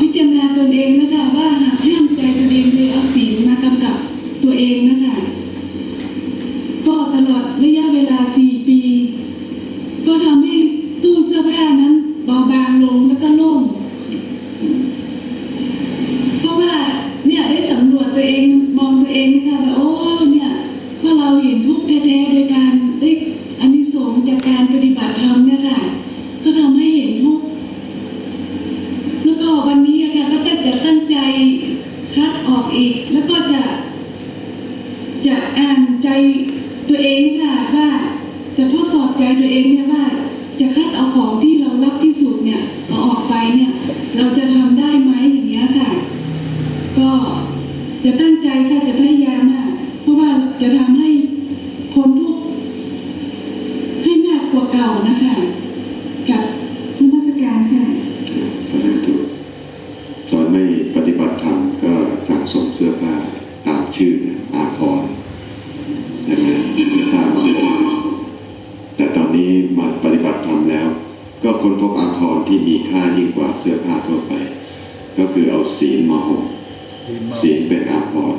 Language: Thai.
พิจารณาตนเองนะคะว่าหากห้ามใจตนเองเลยเอาศีลมากำกับตัวเองนะคะก็ตลอดระยะเวลาสี่ ปี ก็ทำให้ตู้เสื้อผ้านั้นเบาบางลงแล้วก็โล่ง เพราะว่าเนี่ยได้สำรวจตัวเองมองตัวเองนะคะว่าโอ้เนี่ยก็เราเห็นทุกข์แท้ๆโดยการได้อานิสงส์จากการปฏิบัติธรรมเนี่ยค่ะ ก็ทำให้เห็นทุกข์แล้วก็วันนี้อะค่ะก็ตั้งจะตั้งใจ อีกแล้วก็จะ จะอ่านใจตัวเองค่ะว่าจะทดสอบใจตัวเองเนี่ยว่า จะคัดเอาของที่เรารักที่สุดเนี่ยเอาออกไปเนี่ย เราจะทำได้ไหมอย่างเงี้ยค่ะ ก็จะตั้งใจค่ะจะพยายามมากเพราะว่าจะทำให้พ้นทุกให้มากกว่าเก่านะคะ กับนมัสการค่ะสาธุตอนไม่ป ส่งสมเสื้อผ้าตามชื่ออาครใช่ไหมเสื้อผ้ามาห่มแต่ตอนนี้มาปฏิบัติธรรมแล้ว ก็ค้นพบอาคอนที่มีค่ายิ่งกว่าเสื้อผ้าทั่วไป ก็คือเอาศีลมาห่มศีลเป็นอาคอน